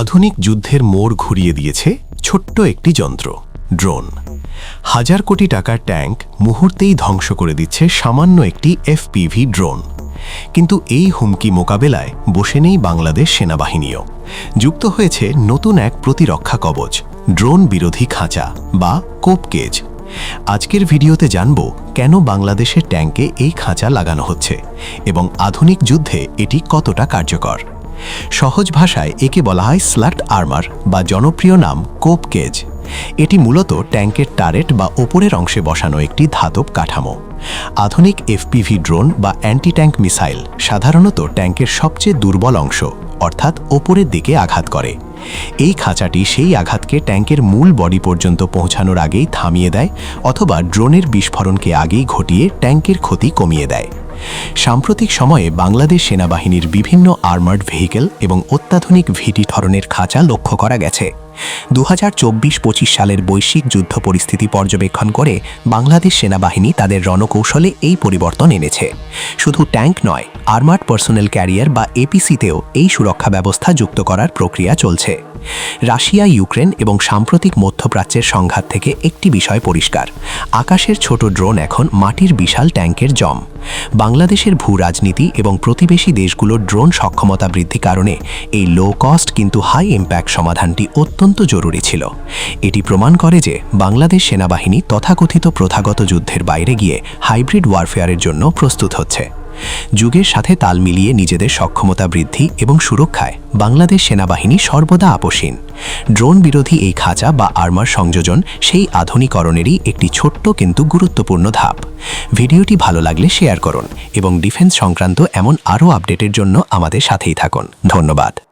আধুনিক যুদ্ধের মোড় ঘুরিয়ে দিয়েছে ছোট্ট একটি যন্ত্র, ড্রোন। হাজার কোটি টাকার ট্যাঙ্ক মুহূর্তেই ধ্বংস করে দিচ্ছে সামান্য একটি এফপিভি ড্রোন। কিন্তু এই হুমকি মোকাবেলায় বসে নেই বাংলাদেশ সেনাবাহিনীও। যুক্ত হয়েছে নতুন এক প্রতিরক্ষা কবচ, ড্রোন বিরোধী খাঁচা বা কোপকেজ আজকের ভিডিওতে জানব কেন বাংলাদেশের ট্যাঙ্কে এই খাঁচা লাগানো হচ্ছে এবং আধুনিক যুদ্ধে এটি কতটা কার্যকর। সহজ ভাষায় একে বলা হয় স্লাট আর্মার বা জনপ্রিয় নাম কোপ কেজ। এটি মূলত ট্যাঙ্কের টারেট বা ওপরের অংশে বসানো একটি ধাতব কাঠামো। আধুনিক এফপিভি ড্রোন বা অ্যান্টি ট্যাঙ্ক মিসাইল সাধারণত ট্যাঙ্কের সবচেয়ে দুর্বল অংশ, অর্থাৎ ওপরের দিকে আঘাত করে। এই খাঁচাটি সেই আঘাতকে ট্যাঙ্কের মূল বডি পর্যন্ত পৌঁছানোর আগেই থামিয়ে দেয়, অথবা ড্রোনের বিস্ফোরণকে আগেই ঘটিয়ে ট্যাঙ্কের ক্ষতি কমিয়ে দেয়। সাম্প্রতিক সময়ে বাংলাদেশ সেনাবাহিনীর বিভিন্ন আর্মার্ড ভেহিকেল এবং অত্যাধুনিক ভিটি ধরনের খাঁচা লক্ষ্য করা গেছে। দু হাজার চব্বিশ পঁচিশ সালের বৈশ্বিক যুদ্ধ পরিস্থিতি পর্যবেক্ষণ করে বাংলাদেশ সেনাবাহিনী তাদের রণকৌশলে এই পরিবর্তন এনেছে। শুধু ট্যাঙ্ক নয়, আর্মার্ড পার্সোনেল ক্যারিয়ার বা এপিসিতেও এই সুরক্ষা ব্যবস্থা যুক্ত করার প্রক্রিয়া চলছে। রাশিয়া, ইউক্রেন এবং সাম্প্রতিক মধ্যপ্রাচ্যের সংঘাত থেকে একটি বিষয় পরিষ্কার। আকাশের ছোট ড্রোন এখন মাটির বিশাল ট্যাঙ্কের জম। বাংলাদেশের ভূ রাজনীতি এবং প্রতিবেশী দেশগুলোর ড্রোন সক্ষমতা বৃদ্ধি কারণে এই লো কস্ট কিন্তু হাই ইম্প্যাক্ট সমাধানটি অত্যন্ত জরুরি ছিল। এটি প্রমাণ করে যে বাংলাদেশ সেনাবাহিনী তথাকথিত প্রথাগত যুদ্ধের বাইরে গিয়ে হাইব্রিড ওয়ারফেয়ারের জন্য প্রস্তুত হচ্ছে। যুগের সাথে তাল মিলিয়ে নিজেদের সক্ষমতা বৃদ্ধি এবং সুরক্ষায় বাংলাদেশ সেনাবাহিনী সর্বদা আপোষহীন। ড্রোন বিরোধী এই খাঁচা বা আর্মার সংযোজন সেই আধুনিকরণেরই একটি ছোট্ট কিন্তু গুরুত্বপূর্ণ ধাপ। ভিডিওটি ভালো লাগলে শেয়ার করুন এবং ডিফেন্স সংক্রান্ত এমন আরও আপডেটের জন্য আমাদের সাথেই থাকুন। ধন্যবাদ।